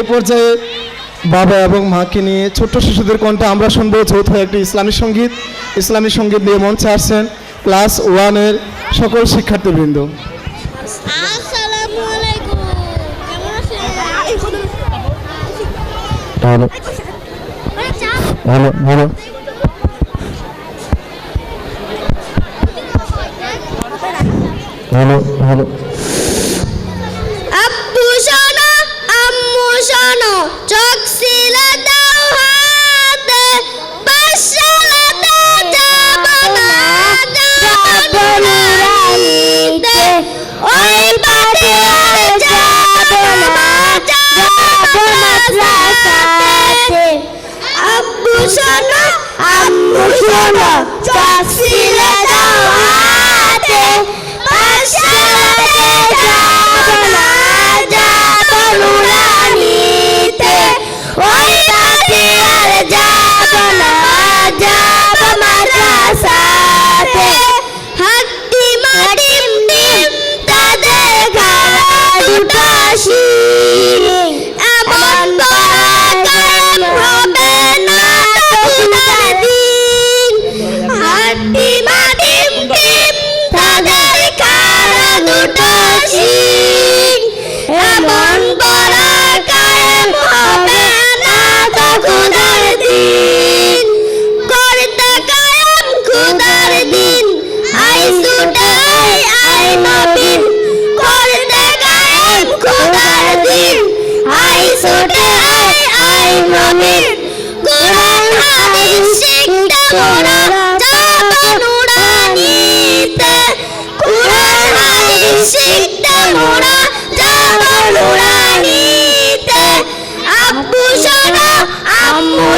এ পর্যায়ে বাবা এবং মাকে নিয়ে ছোট্ট শিশুদের কণ্ঠে আমরা শুনব যৌথ একটি ইসলামী সংগীত। ইসলামী সংগীত নিয়ে মঞ্চে আসছেন ক্লাস ওয়ানের সকল শিক্ষার্থীবৃন্দ। আসসালামু আলাইকুম কেমন আছেন? ভালো ভালো। ভালো ভালো। আম্মু শোনো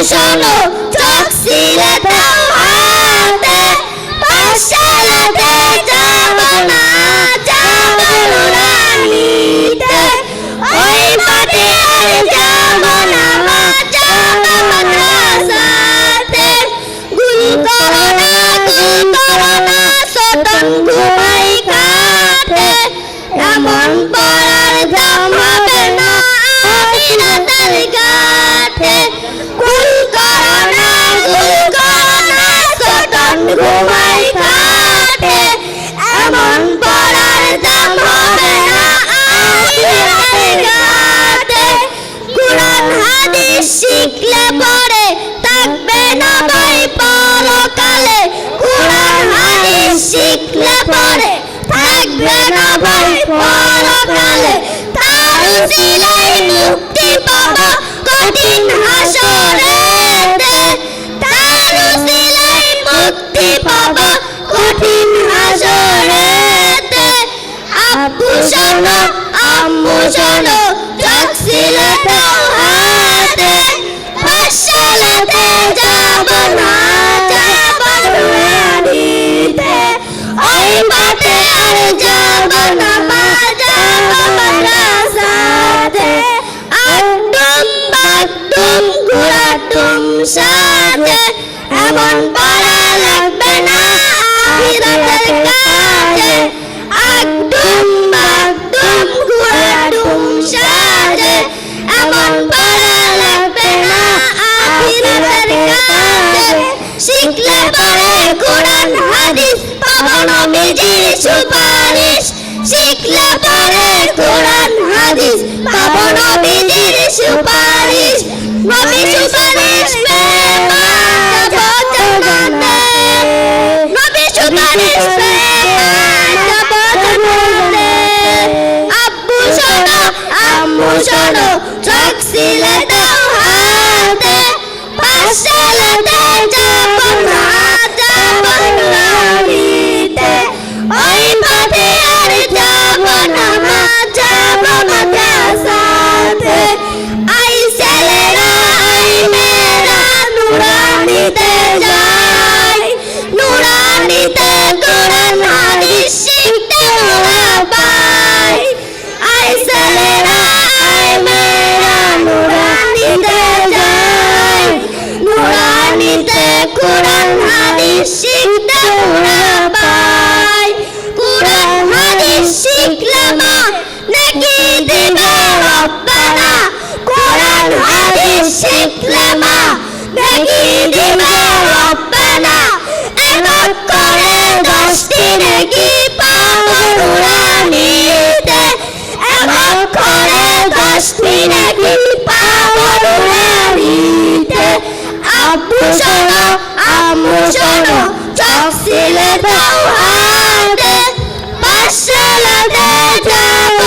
শোনো চোখ সিলে দাও হাতে পাশালাতে যাব না যাব নুরানিতে ওই মাঠে আর যাব না মা যাব মাদ্রাসাতে। গুল করো না গুল করো না সতন ঘুমাই কাটে এমন পড়ার দাম হবে না আখিরাতের ঘাটে গুল করো না গুল করো না সতন ঘুমাই কাটে এমন পড়ার দাম হবে না আখিরাতের ঘাটে কোরআন, হাদিস শিখলে পরে থাকবে না ভাই পরকালে। কোরআন, হাদিস শিখলে পরে থাকবে না ভাই পরকালে। তার সিলাই আম্মু সিলে দাও হাতে পাশালাতে যাব না, যাব নুরানিতে ওই মাঠে আর যাব না মা পাবো নবীজির সুপারিশ শিখলে পরে Rabbena Kur'an hadis şeklema Mekidime Rabbena En hakkare dostine gipa Kur'aniyete En hakkare dostine gipa Kur'aniyete Abbu şana, ammu şana Çok sile tavhade Başla da tavhade